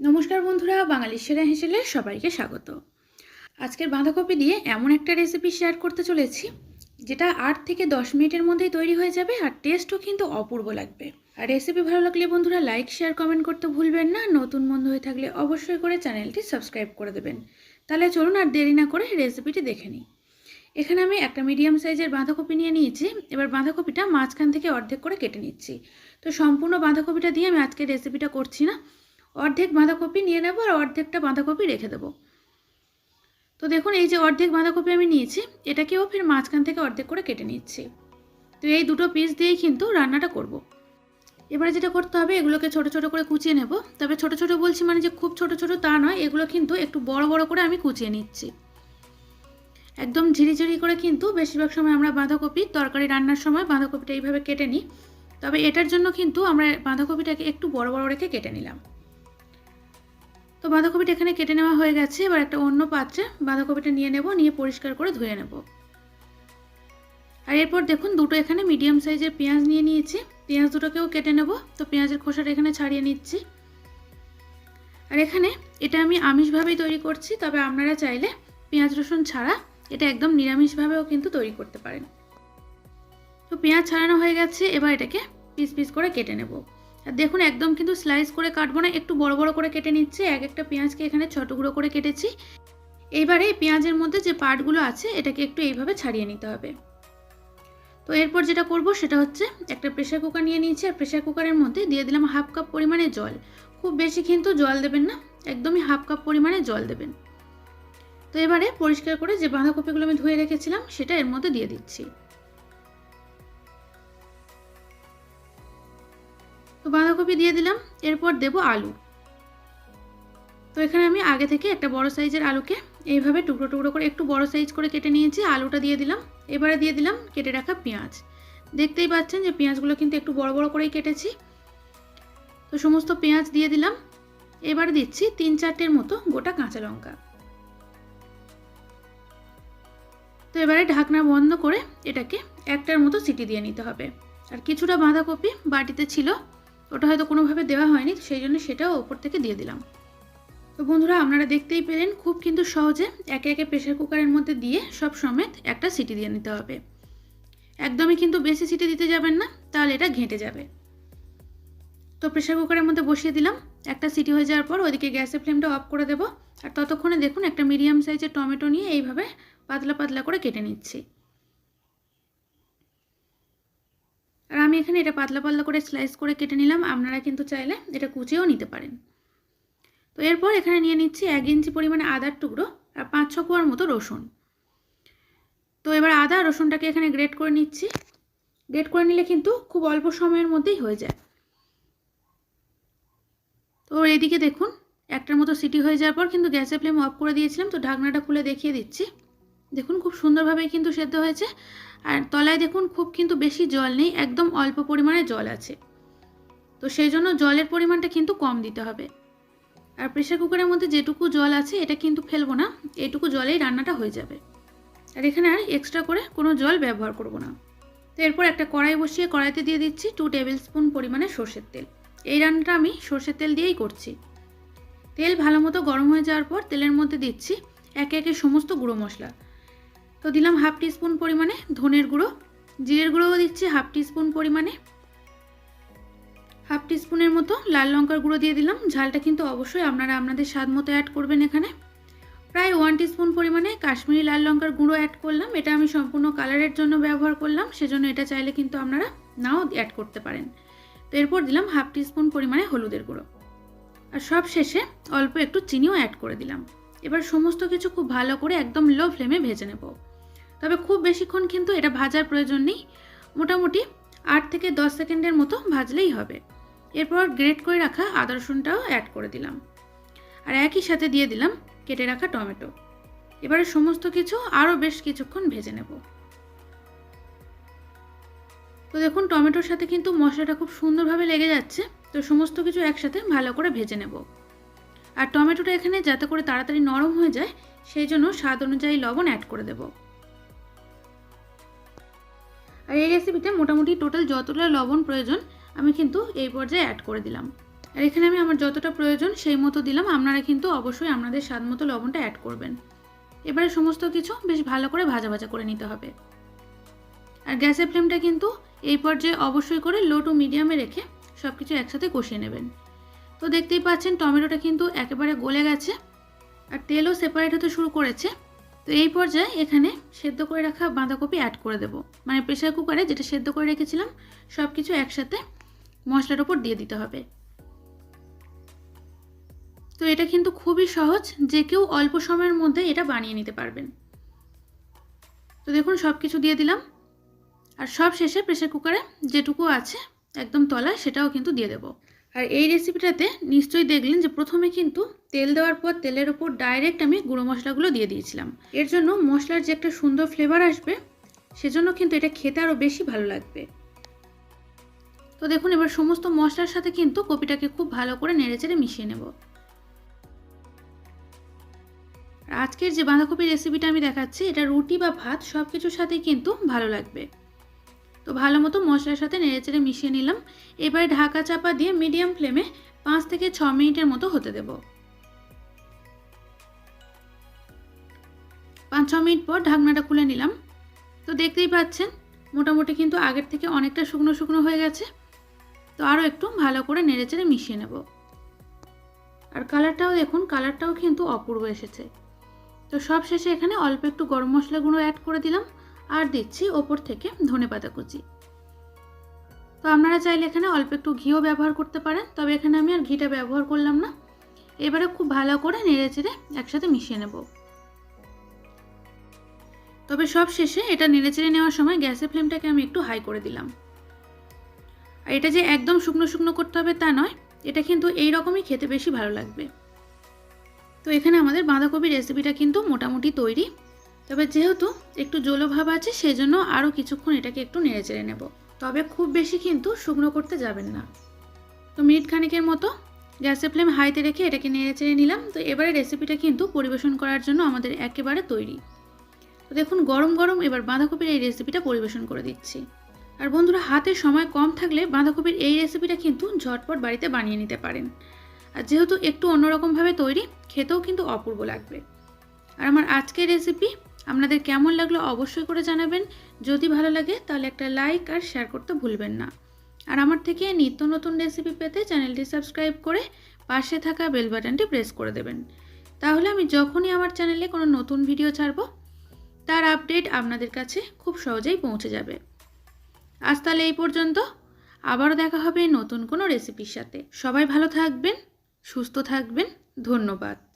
নমস্কার বন্ধুরা, বাঙালি সেরা হেসেলে সবাইকে স্বাগত। আজকের বাঁধাকপি দিয়ে এমন একটা রেসিপি শেয়ার করতে চলেছি, যেটা আট থেকে দশ মিনিটের মধ্যেই তৈরি হয়ে যাবে আর টেস্টও কিন্তু অপূর্ব লাগবে। আর রেসিপি ভালো লাগলে বন্ধুরা লাইক শেয়ার কমেন্ট করতে ভুলবেন না। নতুন বন্ধু হয়ে থাকলে অবশ্যই করে চ্যানেলটি সাবস্ক্রাইব করে দেবেন। তাহলে চলুন আর দেরি না করে রেসিপিটি দেখে নিই। এখানে আমি একটা মিডিয়াম সাইজের বাঁধাকপি নিয়ে নিয়েছি। এবার বাঁধাকপিটা মাঝখান থেকে অর্ধেক করে কেটে নিচ্ছি। তো সম্পূর্ণ বাঁধাকপিটা দিয়ে আমি আজকে রেসিপিটা করছি না। অর্ধেক বাঁধাকপি নিয়ে নেব আর অর্ধেকটা বাঁধাকপি রেখে দেবো। তো দেখুন, এই যে অর্ধেক বাঁধাকপি আমি নিয়েছি, এটাকেও ফের মাঝখান থেকে অর্ধেক করে কেটে নিচ্ছি। তো এই দুটো পিস দিয়েই কিন্তু রান্নাটা করব। এবারে যেটা করতে হবে, এগুলোকে ছোট ছোট করে কুচিয়ে নেব। তবে ছোট ছোট বলছি মানে যে খুব ছোট ছোট তা নয়, এগুলো কিন্তু একটু বড় বড় করে আমি কুচিয়ে নিচ্ছি। একদম ঝিরিঝিরি করে কিন্তু বেশিরভাগ সময় আমরা বাঁধাকপি তরকারি রান্নার সময় বাঁধাকপিটা এইভাবে কেটে নিই। তবে এটার জন্য কিন্তু আমরা বাঁধাকপিটাকে একটু বড় বড় রেখে কেটে নিলাম। তো বাঁধাকপিটা এখানে কেটে নেওয়া হয়ে গেছে। এবার একটা অন্য পাত্রে বাঁধাকপিটা নিয়ে নেব, নিয়ে পরিষ্কার করে ধুয়ে নেব। আর এরপর দেখুন, দুটো এখানে মিডিয়াম সাইজের পেঁয়াজ নিয়ে নিয়েছি। পেঁয়াজ দুটোকেও কেটে নেব। তো পেঁয়াজের খোসাটা এখানে ছাড়িয়ে নিচ্ছি। আর এখানে এটা আমি আমিষভাবেই তৈরি করছি, তবে আপনারা চাইলে পেঁয়াজ রসুন ছাড়া এটা একদম নিরামিষভাবেও কিন্তু তৈরি করতে পারেন। তো পেঁয়াজ ছাড়ানো হয়ে গেছে, এবার এটাকে পিস পিস করে কেটে নেব। দেখুন, একদম কিন্তু স্লাইস করে কাটবো না, একটু বড় বড় করে কেটে নিচ্ছি। এক একটা পেঁয়াজকে এখানে ছোট গুঁড়ো করে কেটেছি। এইবারে পেঁয়াজের মধ্যে যে পার্টগুলো আছে, এটাকে একটু এইভাবে ছাড়িয়ে নিতে হবে। তো এরপর যেটা করব, সেটা হচ্ছে একটা প্রেশার কুকার নিয়ে নিয়েছি। আর প্রেশার কুকারের মধ্যে দিয়ে দিলাম হাফ কাপ পরিমাণে জল। খুব বেশি কিন্তু জল দেবেন না, একদমই হাফ কাপ পরিমাণে জল দেবেন। তো এবারে পরিষ্কার করে যে বাঁধাকপিগুলো আমি ধুয়ে রেখেছিলাম, সেটা এর মধ্যে দিয়ে দিচ্ছি। তো বাঁধাকপি দিয়ে দিলাম, এরপর দেব আলু। তো এখানে আমি আগে থেকে একটা বড় সাইজের আলুকে এইভাবে টুকরো টুকরো করে একটু বড় সাইজ করে কেটে নিয়েছি, আলুটা দিয়ে দিলাম। এবারে দিয়ে দিলাম কেটে রাখা পেঁয়াজ। দেখতেই পাচ্ছেন যে পেঁয়াজগুলো কিন্তু একটু বড় বড় করেই কেটেছি। তো সমস্ত পেঁয়াজ দিয়ে দিলাম। এবারে দিচ্ছি তিন চারটের মতো গোটা কাঁচা লঙ্কা। তো এবারে ঢাকনা বন্ধ করে এটাকে একটার মতো সিটি দিয়ে নিতে হবে। আর কিছুটা বাঁধাকপি বাটিতে ছিল ওটা হয়তো কোনোভাবে দেওয়া হয়নি সেই জন্য সেটাও ওপর থেকে দিয়ে দিলাম। তো বন্ধুরা, আপনারা দেখতেই পেলেন, খুব কিন্তু সহজে একে একে প্রেশার কুকারের মধ্যে দিয়ে সব সমেত একটা সিটি দিয়ে নিতে হবে। একদমই কিন্তু বেশি সিটি দিতে যাবেন না, তাহলে এটা ঘেঁটে যাবে। তো প্রেশার কুকারের মধ্যে বসিয়ে দিলাম, একটা সিটি হয়ে যাওয়ার পর ওদিকে গ্যাসের ফ্লেমটা অফ করে দেবো। আর ততক্ষণে দেখুন একটা মিডিয়াম সাইজের টমেটো নিয়ে এইভাবে পাতলা পাতলা করে কেটে নিচ্ছি। আর আমি এখানে এটা পাতলা পাতলা করে স্লাইস করে কেটে নিলাম। আপনারা কিন্তু চাইলে এটা কুচিয়েও নিতে পারেন। তো এরপর এখানে নিয়ে নিচ্ছি এক ইঞ্চি পরিমাণে আদার টুকরো আর পাঁচ ছ কোয়ার মতো রসুন। তো এবার আদা রসুনটাকে এখানে গ্রেট করে নিচ্ছি। গ্রেট করে নিলে কিন্তু খুব অল্প সময়ের মধ্যেই হয়ে যায়। তো এদিকে দেখুন, একটার মতো সিটি হয়ে যাওয়ার পর কিন্তু গ্যাসের ফ্লেম অফ করে দিয়েছিলাম। তো ঢাকনাটা খুলে দেখিয়ে দিচ্ছি। দেখুন খুব সুন্দরভাবে কিন্তু সেদ্ধ হয়েছে। আর তলায় দেখুন খুব কিন্তু বেশি জল নেই, একদম অল্প পরিমাণে জল আছে। তো সেই জন্য জলের পরিমাণটা কিন্তু কম দিতে হবে। আর প্রেশার কুকারের মধ্যে যেটুকু জল আছে, এটা কিন্তু ফেলব না এইটুকু জলেই রান্নাটা হয়ে যাবে। আর এখানে আর এক্সট্রা করে কোনো জল ব্যবহার করব না। তো এরপর একটা কড়াই বসিয়ে কড়াইতে দিয়ে দিচ্ছি টু টেবিল স্পুন পরিমাণে সর্ষের তেল। এই রান্নাটা আমি সর্ষের তেল দিয়েই করছি। তেল ভালো মতো গরম হয়ে যাওয়ার পর তেলের মধ্যে দিচ্ছি একে একে সমস্ত গুঁড়ো মশলা। তো দিলাম হাফ টিস্পুন পরিমাণে ধনের গুঁড়ো। জিরের গুঁড়োও দিচ্ছি হাফ টিস্পুন পরিমাণে। হাফ টিস্পুনের মতো লাল লঙ্কার গুঁড়ো দিয়ে দিলাম। ঝালটা কিন্তু অবশ্যই আপনারা আপনাদের স্বাদ মতো অ্যাড করবেন এখানে। প্রায় ওয়ান টিস্পুন পরিমাণে কাশ্মীরি লাল লঙ্কার গুঁড়ো অ্যাড করলাম। এটা আমি সম্পূর্ণ কালারের জন্য ব্যবহার করলাম। সেজন্য এটা চাইলে কিন্তু আপনারা নাও অ্যাড করতে পারেন। তো এরপর দিলাম হাফ টিস্পুন পরিমাণে হলুদের গুঁড়ো। আর সব শেষে অল্প একটু চিনিও অ্যাড করে দিলাম। এবার সমস্ত কিছু খুব ভালো করে একদম লো ফ্লেমে ভেজে নেব। তবে খুব বেশিক্ষণ কিন্তু এটা ভাজার প্রয়োজন নেই। মোটামুটি আট থেকে দশ সেকেন্ডের মতো ভাজলেই হবে। এরপর গ্রেট করে রাখা আদা রসুনটাও অ্যাড করে দিলাম। আর একই সাথে দিয়ে দিলাম কেটে রাখা টমেটো। এবারে সমস্ত কিছু আরও বেশ কিছুক্ষণ ভেজে নেব। তো দেখুন, টমেটোর সাথে কিন্তু মশলাটা খুব সুন্দরভাবে লেগে যাচ্ছে। তো সমস্ত কিছু একসাথে ভালো করে ভেজে নেব। আর টমেটোটা এখানে যাতে করে তাড়াতাড়ি নরম হয়ে যায়, সেই জন্য স্বাদ অনুযায়ী লবণ অ্যাড করে দেব। আর এই রেসিপিতে মোটামুটি টোটাল যতটা লবণ প্রয়োজন, আমি কিন্তু এই পর্যায়ে অ্যাড করে দিলাম। আর এখানে আমি আমার যতটা প্রয়োজন সেই মতো দিলাম, আপনারা কিন্তু অবশ্যই আপনাদের স্বাদ মতো লবণটা অ্যাড করবেন। এবারে সমস্ত কিছু বেশ ভালো করে ভাজা ভাজা করে নিতে হবে। আর গ্যাসের ফ্লেমটা কিন্তু এই পর্যায়ে অবশ্যই করে লো টু মিডিয়ামে রেখে সব কিছু একসাথে কষিয়ে নেবেন। তো দেখতেই পাচ্ছেন, টমেটোটা কিন্তু একেবারে গলে গেছে। আর তেলও সেপারেট হতে শুরু করেছে। তো এই পর্যায়ে এখানে সেদ্ধ করে রাখা বাঁধাকপি অ্যাড করে দেব। মানে প্রেশার কুকারে যেটা সেদ্ধ করে রেখেছিলাম সব কিছু একসাথে মশলার ওপর দিয়ে দিতে হবে। তো এটা কিন্তু খুবই সহজ, যে কেউ অল্প সময়ের মধ্যে এটা বানিয়ে নিতে পারবেন। তো দেখুন সব কিছু দিয়ে দিলাম। আর সব শেষে প্রেশার কুকারে যেটুকু আছে, একদম তলায়, সেটাও কিন্তু দিয়ে দেবো। আর এই রেসিপিটাতে নিশ্চয়ই দেখলেন যে প্রথমে কিন্তু তেল দেওয়ার পর তেলের ওপর ডাইরেক্ট আমি গুঁড়ো মশলাগুলো দিয়ে দিয়েছিলাম। এর জন্য মশলার যে একটা সুন্দর ফ্লেভার আসবে, সেজন্য কিন্তু এটা খেতে আরও বেশি ভালো লাগবে। তো দেখুন, এবার সমস্ত মশলার সাথে কিন্তু কপিটাকে খুব ভালো করে নেড়েচেড়ে মিশিয়ে নেব। আজকের যে বাঁধাকপির রেসিপিটা আমি দেখাচ্ছি, এটা রুটি বা ভাত সব কিছুর সাথেই কিন্তু ভালো লাগবে। তো ভালো মতো মশলার সাথে নেড়েচেড়ে মিশিয়ে নিলাম। এবারে ঢাকা চাপা দিয়ে মিডিয়াম ফ্লেমে পাঁচ থেকে ছ মিনিটের মতো হতে দেব। পাঁচ ছ মিনিট পর ঢাকনাটা খুলে নিলাম। তো দেখতেই পাচ্ছেন, মোটামুটি কিন্তু আগের থেকে অনেকটা শুকনো শুকনো হয়ে গেছে। তো আরও একটু ভালো করে নেড়েচেড়ে মিশিয়ে নেব। আর কালারটাও দেখুন, কালারটাও কিন্তু অপূর্ব এসেছে। তো সব শেষে এখানে অল্প একটু গরম মশলা গুঁড়ো অ্যাড করে দিলাম। আর দিচ্ছি ওপর থেকে ধনে পাতা কুচি। তো আপনারা চাইলে এখানে অল্প একটু ঘিও ব্যবহার করতে পারেন, তবে এখানে আমি আর ঘিটা ব্যবহার করলাম না। এবারে খুব ভালো করে নেড়ে চেড়ে একসাথে মিশিয়ে নেব। তবে সব শেষে এটা নেড়ে চেড়ে নেওয়ার সময় গ্যাসের ফ্লেমটাকে আমি একটু হাই করে দিলাম। আর এটা যে একদম শুকনো শুকনো করতে হবে তা নয়, এটা কিন্তু এই রকমই খেতে বেশি ভালো লাগবে। তো এখানে আমাদের বাঁধাকপির রেসিপিটা কিন্তু মোটামুটি তৈরি। তবে যেহেতু একটু জলভাব আছে, সেজন্য আরও কিছুক্ষণ এটাকে একটু নেড়ে চেড়ে নেব। তবে খুব বেশি কিন্তু শুকনো করতে যাবেন না। তো মিনিট খানেকের মতো গ্যাসের ফ্লেম হাইতে রেখে এটাকে নেড়ে চেড়ে নিলাম। তো এবারে রেসিপিটা কিন্তু পরিবেশন করার জন্য আমাদের একেবারে তৈরি। তো দেখুন, গরম গরম এবার বাঁধাকপির এই রেসিপিটা পরিবেশন করে দিচ্ছি। আর বন্ধুরা, হাতে সময় কম থাকলে বাঁধাকপির এই রেসিপিটা কিন্তু ঝটপট বাড়িতে বানিয়ে নিতে পারেন। আর যেহেতু একটু অন্যরকমভাবে তৈরি, খেতেও কিন্তু অপূর্ব লাগবে। আর আমার আজকের রেসিপি আপনাদের কেমন লাগল অবশ্যই করে জানাবেন। যদি ভালো লাগে, তাহলে একটা লাইক আর শেয়ার করতে ভুলবেন না। আর আমার থেকে নিত্য নতুন রেসিপি পেতে চ্যানেলটি সাবস্ক্রাইব করে পাশে থাকা বেল বাটনটি প্রেস করে দেবেন। তাহলে আমি যখনই আমার চ্যানেলে কোনো নতুন ভিডিও ছাড়ব, তার আপডেট আপনাদের কাছে খুব সহজেই পৌঁছে যাবে। আজ তাহলে এই পর্যন্ত। আবারও দেখা হবে নতুন কোনো রেসিপির সাথে। সবাই ভালো থাকবেন, সুস্থ থাকবেন। ধন্যবাদ।